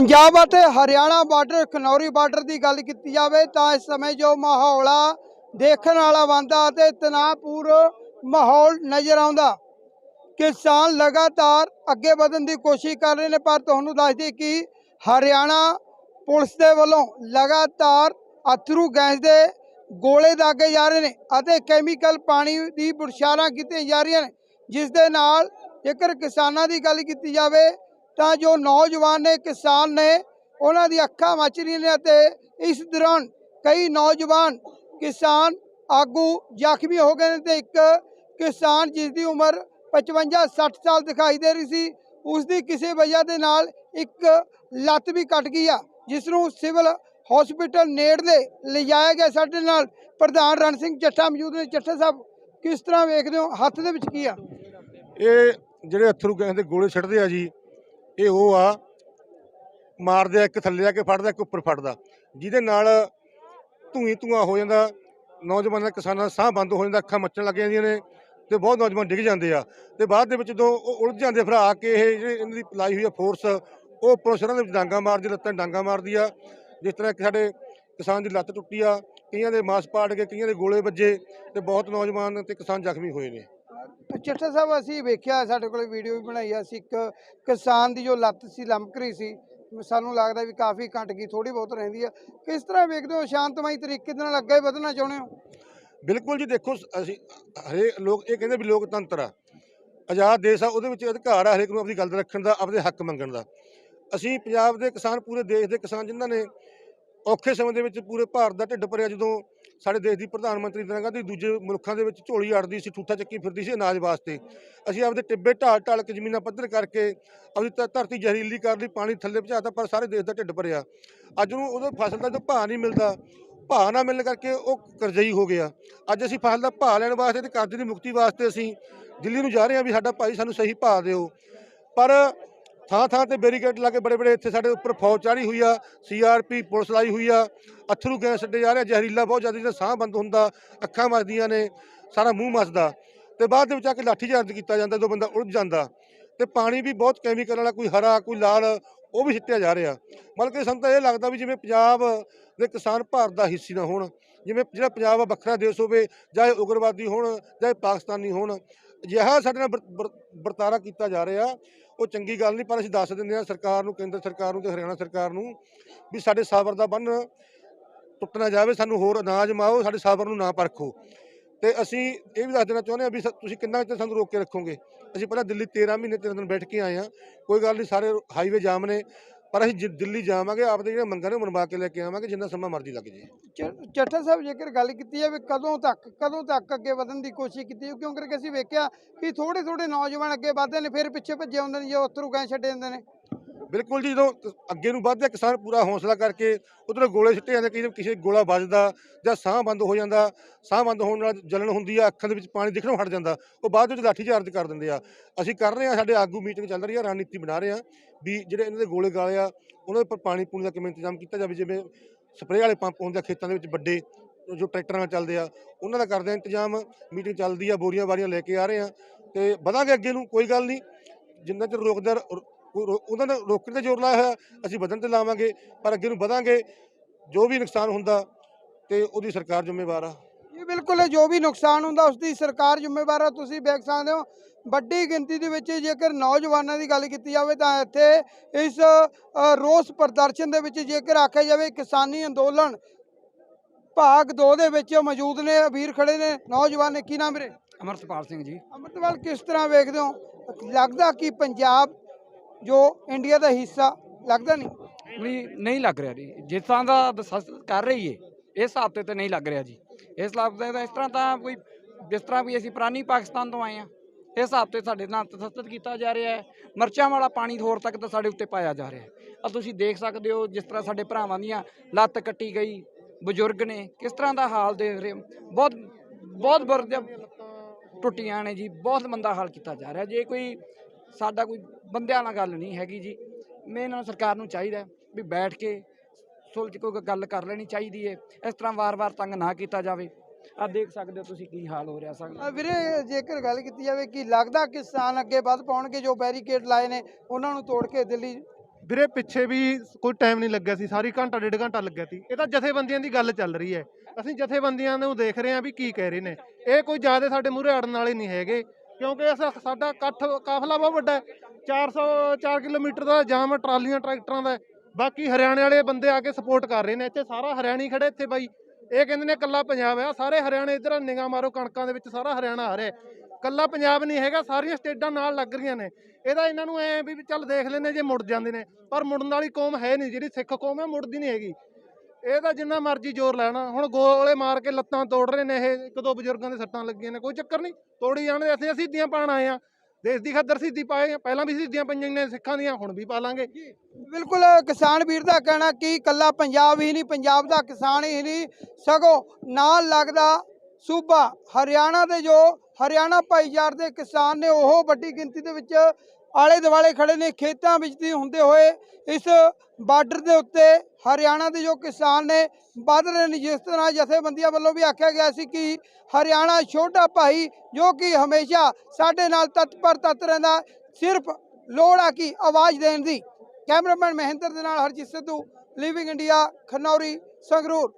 ਪੰਜਾਬ ਅਤੇ Haryana border, Khanauri border ਦੀ ਗੱਲ ਕੀਤੀ ਜਾਵੇ ਤਾਂ ਇਸ ਸਮੇਂ ਜੋ ਮਾਹੌਲ ਆ ਦੇਖਣ ਵਾਲਾ ਬੰਦਾ ਅਤੇ ਤਣਾਅਪੂਰਨ ਮਾਹੌਲ ਨਜ਼ਰ ਆਉਂਦਾ, ਕਿਸਾਨ ਲਗਾਤਾਰ ਅੱਗੇ ਵਧਣ ਦੀ ਕੋਸ਼ਿਸ਼ ਕਰ ਰਹੇ ਨੇ, ਪਰ ਤੁਹਾਨੂੰ ਦੱਸ ਦਈਏ ਕਿ ਹਰਿਆਣਾ ਪੁਲਿਸ ਦੇ ਵੱਲੋਂ ਲਗਾਤਾਰ ਅਥਰੂ ਗੈਸ ਦੇ ਗੋਲੇ ਦਾਗੇ ਜਾ ਰਹੇ ਨੇ ਅਤੇ ਕੈਮੀਕਲ ਪਾਣੀ ਦੀ ਬੁਰਸ਼ਾਰਾਂ ਕੀਤੀਆਂ ਜਾ ਰਹੀਆਂ ਨੇ, ਜਿਸ ਦੇ ਨਾਲ ਜੇਕਰ ਕਿਸਾਨਾਂ ਦੀ ਗੱਲ ਕੀਤੀ ਜਾਵੇ ਤਾਂ ਜੋ ਨੌਜਵਾਨ ਨੇ, ਕਿਸਾਨ ਨੇ ਉਹਨਾਂ ਦੀ ਅੱਖਾਂ ਮੱਚ ਰਹੀਆਂ ਨੇ ਅਤੇ ਇਸ ਦੌਰਾਨ ਕਈ ਨੌਜਵਾਨ ਕਿਸਾਨ ਆਗੂ ਜ਼ਖਮੀ ਹੋ ਗਏ ਨੇ ਤੇ ਇੱਕ ਕਿਸਾਨ ਜਿਸ ਦੀ ਉਮਰ 55 60 ਸਾਲ ਦਿਖਾਈ ਦੇ ਰਹੀ ਸੀ, ਉਸ ਦੀ ਕਿਸੇ ਵਜ੍ਹਾ ਦੇ ਨਾਲ ਇੱਕ ਲੱਤ ਵੀ ਕੱਟ ਗਈ ਆ, ਜਿਸ ਨੂੰ ਸਿਵਲ ਹਸਪੀਟਲ ਨੇੜਲੇ ਲਿਜਾਇਆ ਗਿਆ ਸਾਡੇ ਨਾਲ। ਪ੍ਰਧਾਨ ਰਣ ਸਿੰਘ ਜੱਟਾ ਮੌਜੂਦ ਨੇ। ਚੱਠਾ ਸਾਹਿਬ, ਕਿਸ ਤਰ੍ਹਾਂ ਵੇਖਦੇ ਹੋ? ਹੱਥ ਦੇ ਵਿੱਚ ਕੀ ਆ? ਇਹ ਜਿਹੜੇ ਅਥਰੂ ਕਹਿੰਦੇ ਗੋਲੇ ਛੱਡਦੇ ਆ ਜੀ ਇਹ ਉਹ ਆ, ਮਾਰਦੇ ਆ ਇੱਕ ਥੱਲੇ ਆ ਕੇ ਫੜਦਾ, ਇੱਕ ਉੱਪਰ ਫੜਦਾ। ਜਿਹਦੇ ਨਾਲ ਧੂਈ ਧੂਆਂ ਹੋ ਜਾਂਦਾ, ਨੌਜਵਾਨਾਂ ਕਿਸਾਨਾਂ ਦਾ ਸਾਹ ਬੰਦ ਹੋ ਜਾਂਦਾ, ਅੱਖਾਂ ਮੱਚਣ ਲੱਗ ਜਾਂਦੀਆਂ ਨੇ ਤੇ ਬਹੁਤ ਨੌਜਵਾਨ ਡਿੱਗ ਜਾਂਦੇ ਆ। ਤੇ ਬਾਅਦ ਦੇ ਵਿੱਚ ਜਦੋਂ ਉਹ ਉਲਝ ਜਾਂਦੇ ਫਿਰ ਆ ਕੇ, ਇਹ ਜਿਹੜੀ ਇਹਨਾਂ ਦੀ ਲਾਈ ਹੋਈ ਆ ਫੋਰਸ ਉਹ ਉੱਪਰੋਂ ਸਿਰਾਂ ਦੇ ਵਿੱਚ ਡਾਂਗਾ ਮਾਰਦੀ, ਲੱਤਾਂ 'ਚ ਡਾਂਗਾ ਮਾਰਦੀ ਆ। ਜਿਸ ਤਰ੍ਹਾਂ ਕਿ ਸਾਡੇ ਕਿਸਾਨ ਦੀ ਲੱਤ ਟੁੱਟੀ ਆ, ਕਈਆਂ ਦੇ ਮਾਸ ਪਾੜ ਗਏ, ਕਈਆਂ ਦੇ ਗੋਲੇ ਵੱਜੇ ਤੇ ਬਹੁਤ ਨੌਜਵਾਨ ਤੇ ਕਿਸਾਨ ਜ਼ਖਮੀ ਹੋਏ ਨੇ। ਚੱਠਾ ਸਾਹਿਬ ਅਸੀਂ ਵੇਖਿਆ, ਸਾਡੇ ਕੋਲ ਵੀਡੀਓ ਵੀ ਬਣਾਈ ਆ। ਅਸੀਂ ਇੱਕ ਕਿਸਾਨ ਦੀ ਜੋ ਲੱਤ ਸੀ ਲਮਕ ਰਹੀ ਸੀ, ਸਾਨੂੰ ਲੱਗਦਾ ਵੀ ਕਾਫੀ ਘਟ ਗਈ ਥੋੜੀ ਬਹੁਤ ਰਹਿੰਦੀ ਆ। ਕਿਸ ਤਰ੍ਹਾਂ ਵੇਖਦੇ ਹੋ, ਸ਼ਾਂਤਮਈ ਤਰੀਕੇ ਦੇ ਨਾਲ ਅੱਗੇ ਵਧਣਾ ਚਾਹੁੰਦੇ ਹੋ? ਬਿਲਕੁਲ ਜੀ, ਦੇਖੋ ਅਸੀਂ ਹਰੇ ਲੋਕ, ਇਹ ਕਹਿੰਦੇ ਵੀ ਲੋਕਤੰਤਰ ਆ। ਆਜ਼ਾਦ ਦੇਸ਼ ਆ, ਉਹਦੇ ਵਿੱਚ ਅਧਿਕਾਰ ਆ, ਹਰੇਕ ਨੂੰ ਆਪਣੀ ਗੱਲ ਰੱਖਣ ਦਾ, ਆਪਣੇ ਹੱਕ ਮੰਗਣ ਦਾ। ਅਸੀਂ ਪੰਜਾਬ ਦੇ ਕਿਸਾਨ, ਪੂਰੇ ਦੇਸ਼ ਦੇ ਕਿਸਾਨ ਜਿਨ੍ਹਾਂ ਨੇ ਔਖੇ ਸਮੇਂ ਦੇ ਵਿੱਚ ਪੂਰੇ ਭਾਰਤ ਦਾ ਢਿੱਡ ਭਰਿਆ ਜਦੋਂ ਸਾਡੇ ਦੇਸ਼ ਦੀ ਪ੍ਰਧਾਨ ਮੰਤਰੀ ਇੰਦਰਾ ਗਾਂਧੀ ਦੂਜੇ ਮੁਲਕਾਂ ਦੇ ਵਿੱਚ ਝੋਲੀ ਅੜਦੀ ਸੀ, ਠੂਠਾ ਚੱਕੀ ਫਿਰਦੀ ਸੀ ਅਨਾਜ ਵਾਸਤੇ। ਅਸੀਂ ਆਪਦੇ ਟਿੱਬੇ ਢਾਲ ਢਾਲ ਕੇ ਜ਼ਮੀਨਾਂ ਪੱਧਰ ਕਰਕੇ ਆਪਦੀ ਧ- ਧਰਤੀ ਜ਼ਹਿਰੀਲੀ ਕਰ ਲਈ, ਪਾਣੀ ਥੱਲੇ ਪਹੁੰਚਾਤਾ ਪਰ ਸਾਰੇ ਦੇਸ਼ ਦਾ ਢਿੱਡ ਭਰਿਆ। ਅੱਜ ਨੂੰ ਉਹਦੇ ਫਸਲ ਦਾ ਜੋ ਭਾਅ ਨਹੀਂ ਮਿਲਦਾ, ਭਾਅ ਨਾ ਮਿਲਣ ਕਰਕੇ ਉਹ ਕਰਜ਼ਈ ਹੋ ਗਿਆ। ਅੱਜ ਅਸੀਂ ਫਸਲ ਦਾ ਭਾਅ ਲੈਣ ਵਾਸਤੇ ਤੇ ਕਰਜ਼ੇ ਦੀ ਮੁਕਤੀ ਵਾਸਤੇ ਅਸੀਂ ਦਿੱਲੀ ਨੂੰ ਜਾ ਰਹੇ ਹਾਂ ਵੀ ਸਾਡਾ ਭਾਈ ਸਾਨੂੰ ਸਹੀ ਭਾਅ ਦਿਓ। ਪਰ ਥਾਂ ਥਾਂ ਤੇ ਬੈਰੀਕੇਡ ਲਾ ਕੇ ਬੜੇ ਬੜੇ ਇੱਥੇ ਸਾਡੇ ਉੱਪਰ ਫੌਜ ਚਾੜੀ ਹੋਈ ਆ ਸੀਆਰਪੀ ਪੁਲਿਸ ਲਾਈ ਹੋਈ ਆ, ਅਥਰੂ ਗੈਸ ਛੱਡੇ ਜਾ ਰਿਹਾ ਜ਼ਹਿਰੀਲਾ ਬਹੁਤ ਜ਼ਿਆਦਾ ਜਿਹਦਾ ਸਾਹ ਬੰਦ ਹੁੰਦਾ, ਅੱਖਾਂ ਮੱਚਦੀਆਂ ਨੇ, ਸਾਰਾ ਮੂੰਹ ਮੱਚਦਾ ਤੇ ਬਾਅਦ ਦੇ ਵਿੱਚ ਆ ਕੇ ਲਾਠੀ ਚਾਰਜ ਕੀਤਾ ਜਾਂਦਾ ਜਦੋਂ ਬੰਦਾ ਉਲਝ ਜਾਂਦਾ। ਤੇ ਪਾਣੀ ਵੀ ਬਹੁਤ ਕੈਮੀਕਲ ਵਾਲਾ, ਕੋਈ ਹਰਾ, ਕੋਈ ਲਾਲ, ਉਹ ਵੀ ਛਿੱਟਿਆ ਜਾ ਰਿਹਾ। ਮਤਲਬ ਕਿ ਸਾਨੂੰ ਤਾਂ ਇਹ ਲੱਗਦਾ ਵੀ ਜਿਵੇਂ ਪੰਜਾਬ ਦੇ ਕਿਸਾਨ ਭਾਰਤ ਦਾ ਹਿੱਸੀ ਨਾ ਹੋਣ, ਜਿਵੇਂ ਜਿਹੜਾ ਪੰਜਾਬ ਆ ਵੱਖਰਾ ਦੇਸ਼ ਹੋਵੇ, ਚਾਹੇ ਉਗਰਵਾਦੀ ਹੋਣ, ਚਾਹੇ ਪਾਕਿਸਤਾਨੀ ਹੋਣ, ਅਜਿਹਾ ਸਾਡੇ ਨਾਲ ਵਰ- ਵਰ- ਵਰਤਾਰਾ ਕੀਤਾ ਜਾ ਰਿਹਾ। ਉਹ ਚੰਗੀ ਗੱਲ ਨਹੀਂ, ਪਰ ਅਸੀਂ ਦੱਸ ਦਿੰਦੇ ਹਾਂ ਸਰਕਾਰ ਨੂੰ, ਕੇਂਦਰ ਸਰਕਾਰ ਨੂੰ ਤੇ ਹਰਿਆਣਾ ਸਰਕਾਰ ਨੂੰ ਵੀ ਸਾਡੇ ਸਾਬਰ ਦਾ ਬੰਨ ਟੁੱਟ ਨਾ ਜਾਵੇ, ਸਾਨੂੰ ਹੋਰ ਅਨਾਜ ਮਾਓ, ਸਾਡੇ ਸਾਬਰ ਨੂੰ ਨਾ ਪਰਖੋ। ਤੇ ਅਸੀਂ ਇਹ ਵੀ ਦੱਸ ਦੇਣਾ ਚਾਹੁੰਦੇ ਹਾਂ ਵੀ ਤੁਸੀਂ ਕਿੰਨਾ ਕੁ ਚਿਰ ਸਾਨੂੰ ਰੋਕ ਕੇ ਰੱਖੋਗੇ? ਅਸੀਂ ਪਹਿਲਾਂ ਦਿੱਲੀ 13 ਮਹੀਨੇ 13 ਦਿਨ ਬੈਠ ਕੇ ਆਏ ਆ ਕੋਈ ਗੱਲ ਨਹੀਂ, ਸਾਰੇ ਹਾਈਵੇ ਜਾਮ ਨੇ। ਪਰ ਅਸੀਂ ਜਿ- ਦਿੱਲੀ ਜਾਵਾਂਗੇ, ਆਪਦੇ ਜਿਹੜੇ ਮੰਗਾਂ ਨੇ ਉਹ ਮਨਵਾ ਕੇ ਲੈ ਕੇ ਆਵਾਂਗੇ, ਜਿੰਨਾ ਸਮਾਂ ਮਰਜ਼ੀ ਲੱਗ ਜੇ ਚ- ਚੱਠਾ ਸਾਹਿਬ, ਜੇਕਰ ਗੱਲ ਕੀਤੀ ਜਾਵੇ, ਕਦੋਂ ਤੱਕ ਕਦੋਂ ਤੱਕ ਅੱਗੇ ਵਧਣ ਦੀ ਕੋਸ਼ਿਸ਼ ਕੀਤੀ ਹੈ? ਕਿਉਂ ਕਰਕੇ ਅਸੀਂ ਵੇਖਿਆ ਕਿ ਥੋੜੇ ਥੋੜੇ ਨੌਜਵਾਨ ਅੱਗੇ ਵਧਦੇ ਨੇ, ਫਿਰ ਪਿੱਛੇ ਭੱਜੇ ਹੁੰਦੇ ਨੇ, ਜੋ ਉਤਰੂ ਗਏ ਛੱਡੇ ਜਾਂਦੇ ਨੇ ਬਿਲਕੁਲ ਜੀ, ਜਦੋਂ ਅੱਗੇ ਨੂੰ ਵੱਧਦਾ, ਕਿਸਾਨ ਪੂਰਾ ਹੌਸਲਾ ਕਰਕੇ ਉਧਰੋਂ ਗੋਲੇ ਸਿੱਟੇ ਜਾਂਦੇ ਕਿਸੇ ਕਿਸੇ ਗੋਲਾ ਵੱਜਦਾ ਜਾਂ ਸਾਹ ਬੰਦ ਹੋ ਜਾਂਦਾ, ਸਾਹ ਬੰਦ ਹੋਣ ਨਾਲ ਜਲਨ ਹੁੰਦੀ ਆ, ਅੱਖਾਂ ਦੇ ਵਿੱਚ ਪਾਣੀ ਦਿਖਣੋਂ ਹਟ ਜਾਂਦਾ, ਉਹ ਬਾਅਦ ਵਿੱਚ ਲਾਠੀ ਚਾਰਜ ਕਰ ਦਿੰਦੇ ਆ। ਅਸੀਂ ਕਰ ਰਹੇ ਆ ਸਾਡੇ ਆਗੂ ਮੀਟਿੰਗ ਚੱਲ ਰਹੀ ਆ, ਰਣਨੀਤੀ ਬਣਾ ਰਹੇ ਆ ਵੀ ਜਿਹੜੇ ਇਹਨਾਂ ਦੇ ਗੋਲੇ ਗਾਲੇ ਆ, ਉਹਨਾਂ ਦੇ ਉੱਪਰ ਪਾਣੀ ਪੂਣੀ ਦਾ ਕਿਵੇਂ ਇੰਤਜ਼ਾਮ ਕੀਤਾ ਜਾਵੇ, ਜਿਵੇਂ ਸਪਰੇਅ ਵਾਲੇ ਪੰਪ ਹੁੰਦੇ ਆ, ਖੇਤਾਂ ਦੇ ਵਿੱਚ ਵੱਡੇ, ਜੋ ਟਰੈਕਟਰਾਂ ਨਾਲ ਚੱਲਦੇ ਆ, ਉਹਨਾਂ ਦਾ ਕਰਦੇ ਆ ਇੰਤਜ਼ਾਮ, ਮੀਟਿੰਗ ਚੱਲਦੀ ਆ ਬੋਰੀਆਂ ਬਾਰੀਆਂ ਲੈ ਕੇ ਆ ਰਹੇ ਆ ਤੇ ਵਧਾਂਗੇ ਅੱਗੇ ਨੂੰ, ਕੋਈ ਗੱਲ ਨਹੀਂ, ਜਿੰਨਾ ਚਿਰ ਰੋਕਦਾ ਕੋਈ ਉਹਨਾਂ ਨੇ ਰੋਕਣ ਤੇ ਜ਼ੋਰ ਲਾਇਆ ਹੋਇਆ ਅਸੀਂ ਵਧਣ ਤੇ ਲਾਵਾਂਗੇ ਪਰ ਅੱਗੇ ਨੂੰ ਵਧਾਂਗੇ ਜੋ ਵੀ ਨੁਕਸਾਨ ਹੁੰਦਾ ਤੇ ਉਹਦੀ ਸਰਕਾਰ ਜ਼ਿੰਮੇਵਾਰ ਆ। ਇਹ ਬਿਲਕੁਲ ਜੋ ਵੀ ਨੁਕਸਾਨ ਹੁੰਦਾ ਉਸ ਦੀ ਸਰਕਾਰ ਜ਼ਿੰਮੇਵਾਰ ਹੈ ਤੁਸੀਂ ਵੇਖ ਸਕਦੇ ਹੋ ਵੱਡੀ ਗਿਣਤੀ ਦੇ ਵਿੱਚ ਜੇਕਰ ਨੌਜਵਾਨਾਂ ਦੀ ਗੱਲ ਕੀਤੀ ਜਾਵੇ ਤਾਂ ਇੱਥੇ ਇਸ ਰੋਸ ਪ੍ਰਦਰਸ਼ਨ ਦੇ ਵਿੱਚ ਜੇਕਰ ਆਖਿਆ ਜਾਵੇ ਕਿਸਾਨੀ ਅੰਦੋਲਨ ਭਾਗ 2 ਦੇ ਵਿੱਚ ਮੌਜੂਦ ਨੇ ਵੀਰ ਖੜੇ ਨੇ ਨੌਜਵਾਨ ਨੇ ਕੀ ਨਾਮ ਵੀਰੇ? ਅਮਰਤਪਾਲ ਸਿੰਘ ਜੀ। ਅਮਰਤਵਾਲ ਕਿਸ ਤਰ੍ਹਾਂ ਵੇਖਦੇ ਹੋ? ਲੱਗਦਾ ਕਿ ਪੰਜਾਬ ਜੋ ਇੰਡੀਆ ਦਾ ਹਿੱਸਾ ਲੱਗਦਾ ਨਹੀਂ। ਨਹੀਂ ਨਹੀਂ ਲੱਗ ਰਿਹਾ ਜੀ। ਜਿਸ ਤਰ੍ਹਾਂ ਦਾ ਦਸਸ ਕਰ ਰਹੀ ਏ, ਇਸ ਹਿਸਾਬ ਤੇ ਤਾਂ ਨਹੀਂ ਲੱਗ ਰਿਹਾ ਜੀ। ਇਸ ਹਿਸਾਬ ਤੇ ਤਾਂ ਇਸ ਤਰ੍ਹਾਂ ਤਾਂ ਕੋਈ, ਜਿਸ ਤਰ੍ਹਾਂ ਵੀ ਅਸੀਂ ਪੁਰਾਣੀ ਪਾਕਿਸਤਾਨ ਤੋਂ ਆਏ ਆ ਇਸ ਹਿਸਾਬ ਤੇ ਸਾਡੇ ਨਾਲ ਤਸੱਦਦ ਕੀਤਾ ਜਾ ਰਿਹਾ ਹੈ। ਮਰਚਾਂ ਵਾਲਾ ਪਾਣੀ ਹੋਰ ਤੱਕ ਤਾਂ ਸਾਡੇ ਉੱਤੇ ਪਾਇਆ ਜਾ ਰਿਹਾ ਹੈ। ਆ ਤੁਸੀਂ ਦੇਖ ਸਕਦੇ ਹੋ ਜਿਸ ਤਰ੍ਹਾਂ ਸਾਡੇ ਭਰਾਵਾਂ ਦੀਆਂ ਲੱਤ ਕੱਟੀ ਗਈ, ਬਜ਼ੁਰਗ ਨੇ, ਕਿਸ ਤਰ੍ਹਾਂ ਦਾ ਹਾਲ ਦੇਖ ਰਹੇ ਹੋ। ਬਹੁਤ ਬਹੁਤ ਬੁਰੇ ਟੁੱਟੀਆਂ ਨੇ ਜੀ, ਬਹੁਤ ਮੰਦਾ ਹਾਲ ਕੀਤਾ ਜਾ ਰਿਹਾ। ਜੇ ਕੋਈ ਸਾਡਾ ਕੋਈ ਬੰਦਿਆਂ ਨਾਲ ਗੱਲ ਨਹੀਂ ਹੈਗੀ ਜੀ। ਮੇਨ ਨਾਲ ਸਰਕਾਰ ਨੂੰ ਚਾਹੀਦਾ ਵੀ ਬੈਠ ਕੇ ਸੁਲਝ ਕੋਈ ਗੱਲ ਕਰ ਲੈਣੀ ਚਾਹੀਦੀ ਹੈ। ਇਸ ਤਰ੍ਹਾਂ ਵਾਰ-ਵਾਰ ਤੰਗ ਨਾ ਕੀਤਾ ਜਾਵੇ। ਆ ਦੇਖ ਸਕਦੇ ਹੋ ਤੁਸੀਂ ਕੀ ਹਾਲ ਹੋ ਰਿਹਾ ਸਾਡਾ ਵੀਰੇ ਜੇਕਰ ਗੱਲ ਕੀਤੀ ਜਾਵੇ ਕਿ ਲੱਗਦਾ ਕਿਸਾਨ ਅੱਗੇ ਵੱਧ ਪਾਉਣਗੇ ਜੋ ਬੈਰੀਕੇਡ ਲਾਏ ਨੇ ਉਹਨਾਂ ਨੂੰ ਤੋੜ ਕੇ ਦਿੱਲੀ ਵੀਰੇ ਪਿੱਛੇ ਵੀ ਕੋਈ ਟਾਈਮ ਨਹੀਂ ਲੱਗਿਆ ਸੀ। ਸਾਰੀ ਘੰਟਾ ਡੇਢ ਘੰਟਾ ਲੱਗਿਆ ਸੀ। ਇਹ ਤਾਂ ਜਥੇਬੰਦੀਆਂ ਦੀ ਗੱਲ ਚੱਲ ਰਹੀ ਹੈ। ਅਸੀਂ ਜਥੇਬੰਦੀਆਂ ਨੂੰ ਦੇਖ ਰਹੇ ਹਾਂ ਵੀ ਕੀ ਕਹਿ ਰਹੇ ਨੇ। ਇਹ ਕੋਈ ਜ਼ਿਆਦਾ ਸਾਡੇ ਮੂਹਰੇ ਅੜਨ ਵਾਲੇ ਨਹੀਂ ਹੈਗੇ। ਕਿਉਂਕਿ ਇਸ ਸਾਡਾ ਇਕੱਠ ਕਾਫਲਾ ਬਹੁਤ ਵੱਡਾ ਹੈ। 400 4 ਕਿਲੋਮੀਟਰ ਦਾ ਜਾਮ ਹੈ, ਟਰਾਲੀਆਂ, ਟਰੈਕਟਰਾਂ ਦਾ। ਬਾਕੀ ਹਰਿਆਣੇ ਵਾਲੇ ਬੰਦੇ ਆ ਕੇ ਸਪੋਰਟ ਕਰ ਰਹੇ ਨੇ। ਇੱਥੇ ਸਾਰਾ ਹਰਿਆਣੀ ਖੜੇ ਇੱਥੇ ਬਾਈ। ਇਹ ਕਹਿੰਦੇ ਨੇ ਕੱਲਾ ਪੰਜਾਬ ਆ ਸਾਰੇ ਹਰਿਆਣੇ ਇਧਰ ਨਿਗਾਹ ਮਾਰੋ, ਕਣਕਾਂ ਦੇ ਵਿੱਚ ਸਾਰਾ ਹਰਿਆਣਾ ਆ ਰਿਹਾ ਕੱਲਾ ਪੰਜਾਬ ਨਹੀਂ ਹੈਗਾ, ਸਾਰੀਆਂ ਸਟੇਟਾਂ ਨਾਲ ਲੱਗ ਰਹੀਆਂ ਨੇ। ਇਹਦਾ ਇਹਨਾਂ ਨੂੰ ਐ ਵੀ ਵੀ ਚੱਲ ਦੇਖ ਲੈਨੇ ਜੇ ਮੁੜ ਜਾਂਦੇ ਨੇ। ਪਰ ਮੁੜਨ ਵਾਲੀ ਕੌਮ ਹੈ ਨਹੀਂ, ਜਿਹੜੀ ਸਿੱਖ ਕੌਮ ਹੈ, ਮੁੜਦੀ ਨਹੀਂ ਹੈਗੀ। ਇਹ ਤਾਂ ਜਿੰਨਾ ਮਰਜ਼ੀ ਜ਼ੋਰ ਲੈਣਾ। ਹੁਣ ਗੋਲੇ ਮਾਰ ਕੇ ਲੱਤਾਂ ਤੋੜ ਰਹੇ ਨੇ ਇਹ, ਇੱਕ ਦੋ ਬਜ਼ੁਰਗਾਂ ਦੇ ਸੱਟਾਂ ਲੱਗੀਆਂ ਨੇ, ਕੋਈ ਚੱਕਰ ਨਹੀਂ। ਤੋੜੀ ਜਾਣਦੇ ਅਸੀਂ ਸਿੱਧੀਆਂ ਪਾਣ ਆਏ ਆ ਦੇਸ਼ ਦੀ ਖਾਤਰ ਸਿੱਧੀ ਪਾਏ ਪਹਿਲਾਂ ਵੀ ਸਿੱਧੀਆਂ ਪਈਆਂ ਨੇ ਸਿੱਖਾਂ ਦੀਆਂ, ਹੁਣ ਵੀ ਪਾ ਲਾਂਗੇ ਬਿਲਕੁਲ, ਕਿਸਾਨ ਵੀਰ ਦਾ ਕਹਿਣਾ ਕਿ ਕੱਲਾ ਪੰਜਾਬ ਹੀ ਨਹੀਂ, ਪੰਜਾਬ ਦਾ ਕਿਸਾਨ ਹੀ ਨਹੀਂ। ਸਗੋਂ ਨਾਲ ਲੱਗਦਾ ਸੂਬਾ, ਹਰਿਆਣਾ ਦੇ ਜੋ ਹਰਿਆਣਾ ਭਾਈਚਾਰ ਦੇ ਕਿਸਾਨ ਨੇ, ਉਹ ਵੱਡੀ ਗਿਣਤੀ ਦੇ ਵਿੱਚ ਆਲੇ ਦੁਆਲੇ ਖੜੇ ਨੇ, ਖੇਤਾਂ ਵਿੱਚ ਦੀ ਹੁੰਦੇ ਹੋਏ ਇਸ ਬਾਰਡਰ ਦੇ ਉੱਤੇ ਹਰਿਆਣਾ ਦੇ ਜੋ ਕਿਸਾਨ ਨੇ ਵੱਧ ਰਹੇ ਨੇ, ਜਿਸ ਤਰ੍ਹਾਂ ਜਥੇਬੰਦੀਆਂ ਵੱਲੋਂ ਵੀ ਆਖਿਆ ਗਿਆ ਸੀ ਕਿ ਹਰਿਆਣਾ ਛੋਟਾ ਭਾਈ ਜੋ ਕਿ ਹਮੇਸ਼ਾ ਸਾਡੇ ਨਾਲ ਤਤਪਰ ਤਤ ਰਹਿੰਦਾ, ਸਿਰਫ ਲੋੜ ਆ ਕਿ ਆਵਾਜ਼ ਦੇਣ ਦੀ। ਕੈਮਰਾਮੈਨ ਮਹਿੰਦਰ ਦੇ ਨਾਲ ਹਰਜੀਤ ਸਿੱਧੂ ਲਿਵਿੰਗ ਇੰਡੀਆ ਖਨੌਰੀ, ਸੰਗਰੂਰ।